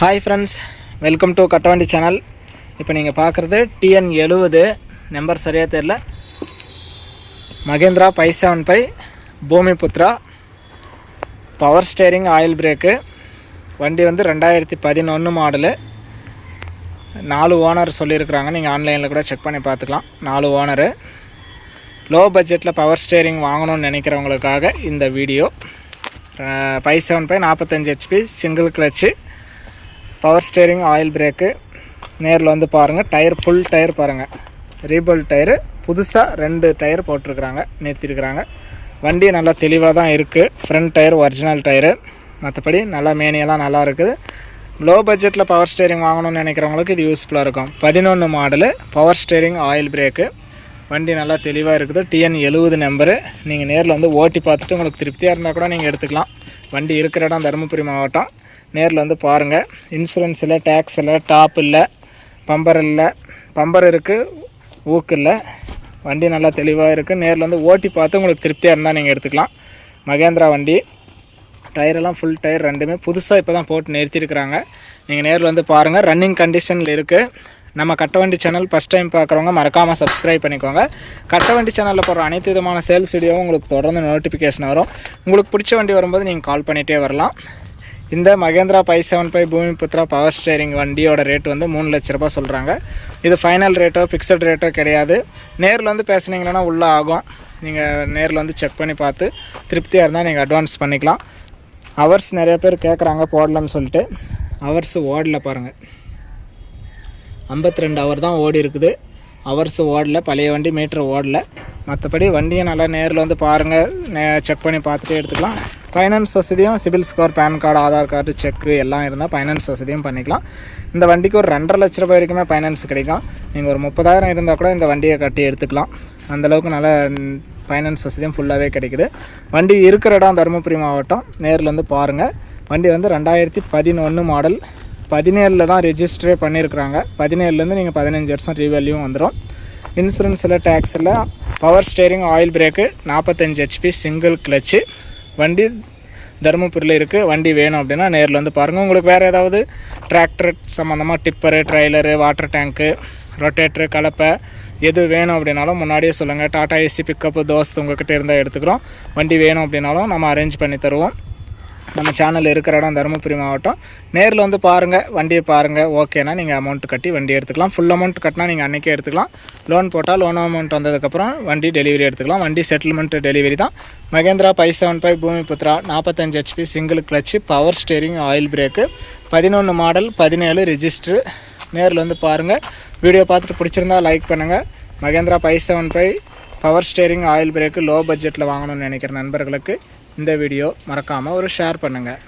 Hi friends welcome to Kattavandi channel இப்போ நீங்கள் பார்க்குறது டிஎன் எழுபது நம்பர் சரியாக தெரில Mahindra by seven by Bhoomiputra. Power steering oil brake வண்டி வந்து ரெண்டாயிரத்தி பதினொன்று மாடலு நாலு ஓனர் சொல்லியிருக்கிறாங்க. நீங்கள் ஆன்லைனில் கூட செக் பண்ணி பார்த்துக்கலாம். நாலு ஓனரு லோ பட்ஜெட்டில் பவர் ஸ்டேரிங் வாங்கணும்னு நினைக்கிறவங்களுக்காக இந்த வீடியோ பை செவன் பை நாற்பத்தஞ்சு HP single clutch power steering oil brake நேரில் வந்து பாருங்கள் டயர் ஃபுல் டயர் பாருங்கள் ரீபல் டயரு புதுசாக ரெண்டு டயர் போட்டிருக்கிறாங்க நிறுத்திருக்கிறாங்க வண்டி நல்லா தெளிவாக தான் இருக்குது ஃப்ரண்ட் டயர் ஒரிஜினல் டயரு மற்றபடி நல்லா மேனியெல்லாம் நல்லா இருக்குது. லோ பட்ஜெட்டில் பவர் ஸ்டேரிங் வாங்கணும்னு நினைக்கிறவங்களுக்கு இது யூஸ்ஃபுல்லாக இருக்கும். பதினொன்று model power steering oil brake வண்டி நல்லா தெளிவாக இருக்குது. டிஎன் எழுபது நம்பரு நீங்கள் நேரில் வந்து ஓட்டி பார்த்துட்டு உங்களுக்கு திருப்தியாக இருந்தால் கூட நீங்கள் எடுத்துக்கலாம். வண்டி இருக்கிற இடம் தருமபுரி மாவட்டம். நேரில் வந்து பாருங்கள் இன்சூரன்ஸ் இல்லை டேக்ஸ் இல்லை டாப் இல்லை பம்பர் இல்லை. பம்பர் இருக்குது ஊக்கு இல்லை. வண்டி நல்லா தெளிவாக இருக்குது நேரில் வந்து ஓட்டி பார்த்து உங்களுக்கு திருப்தியாக இருந்தால் நீங்கள் எடுத்துக்கலாம். மகேந்திரா வண்டி. டயரெல்லாம் ஃபுல் டயர் ரெண்டுமே. புதுசாக இப்போ தான் போட்டு நிறுத்தியிருக்கிறாங்க நீங்கள் நேரில் வந்து பாருங்கள் ரன்னிங் கண்டிஷனில் இருக்குது நம்ம கட்டவண்டி சேனல் ஃபஸ்ட் டைம் பார்க்குறவங்க மறக்காமல் சப்ஸ்கிரைப் பண்ணிக்கோங்க. கட்டவண்டி சேனலில் போடுற அனைத்து விதமான சேல்ஸ் வீடியோவும் உங்களுக்கு தொடர்ந்து நோட்டிஃபிகேஷன் வரும். உங்களுக்கு பிடிச்ச வண்டி வரும்போது நீங்கள் கால் பண்ணிகிட்டே வரலாம். இந்த Mahindra five seven five Bhoomiputra power steering வண்டியோட ரேட் வந்து மூணு லட்ச ரூபா சொல்கிறாங்க இது ஃபைனல் ரேட்டோ ஃபிக்ஸட் ரேட்டோ கிடையாது. நேரில் வந்து பேசுனீங்கன்னா உள்ளே ஆகும். நீங்கள் நேரில் வந்து செக் பண்ணி பார்த்து திருப்தியாக இருந்தால் நீங்கள் அட்வான்ஸ் பண்ணிக்கலாம். ஹவர்ஸ் நிறைய பேர் கேட்குறாங்க போடலன்னு சொல்லிட்டு. ஹவர்ஸ் ஓடல பாருங்கள் ஐம்பத்தி ரெண்டு ஹவர் தான் ஓடி இருக்குது. ஹவர்ஸ் ஓடல பழைய வண்டி மீட்ரு ஓடல. மற்றபடி வண்டியை நல்லா நேரில் வந்து பாருங்கள் நே செக் பண்ணி பார்த்துட்டே எடுத்துக்கலாம். ஃபைனான்ஸ் வசதியும் CIBIL score PAN card Aadhaar card check எல்லாம் இருந்தால் ஃபைனான்ஸ் வசதியும் பண்ணிக்கலாம். இந்த வண்டிக்கு ஒரு ரெண்டரை லட்ச ரூபாய் வரைக்குமே ஃபைனான்ஸ் கிடைக்கும். நீங்கள் ஒரு முப்பதாயிரம் இருந்தால் கூட இந்த வண்டியை கட்டி எடுத்துக்கலாம். அந்தளவுக்கு நல்ல ஃபைனான்ஸ் வசதியும் ஃபுல்லாகவே கிடைக்குது. வண்டி இருக்கிற இடம் தருமபுரி மாவட்டம். நேரில் வந்து பாருங்கள் வண்டி வந்து ரெண்டாயிரத்தி பதினொன்று மாடல் பதினேழில் தான் ரெஜிஸ்டரே பண்ணியிருக்கிறாங்க பதினேழுலேருந்து நீங்கள் பதினஞ்சு வருஷம் ரீவேல்யூவும் வந்துடும் இன்சூரன்ஸில் டேக்ஸில் பவர் ஸ்டேரிங் ஆயில் பிரேக்கு நாற்பத்தஞ்சு ஹெச்பி சிங்கிள் கிளச்சு வண்டி தருமபுரியில் இருக்குது வண்டி வேணும் அப்படின்னா நேரில் வந்து பாருங்கள் உங்களுக்கு வேறு ஏதாவது டிராக்டர் சம்மந்தமாக tipper trailer water tank rotator கலப்பை எது வேணும் அப்படின்னாலும் முன்னாடியே சொல்லுங்கள் டாட்டா ஏசி பிக்கப்பு தோஸ்து உங்கள்கிட்ட இருந்தால் எடுத்துக்கிறோம். வண்டி வேணும் அப்படின்னாலும் நம்ம அரேஞ்ச் பண்ணி தருவோம். நம்ம சேனல் இருக்கிற இடம் தருமபுரி மாவட்டம். நேரில் வந்து பாருங்கள் வண்டியை பாருங்கள் ஓகேனா நீங்கள் அமௌண்ட் கட்டி வண்டி எடுத்துக்கலாம். ஃபுல் அமௌண்ட் கட்டினா நீங்கள் அன்றைக்கே எடுத்துக்கலாம். லோன் போட்டால் லோன் அமௌண்ட் வந்ததுக்கப்புறம் வண்டி டெலிவரி எடுத்துக்கலாம். வண்டி செட்டில்மெண்ட் டெலிவரி தான். Mahindra five seven five Bhumiputra நாற்பத்தஞ்சு HP single clutch power steering oil brake பதினொன்று மாடல் பதினேழு ரிஜிஸ்ட்ரு நேரில் வந்து பாருங்கள் வீடியோ பார்த்துட்டு பிடிச்சிருந்தா லைக் பண்ணுங்கள் Mahindra five seven five power steering oil brake low பட்ஜெட்டில் வாங்கணும்னு நினைக்கிற நண்பர்களுக்கு இந்த வீடியோ மறக்காமல் ஒரு ஷேர் பண்ணுங்கள்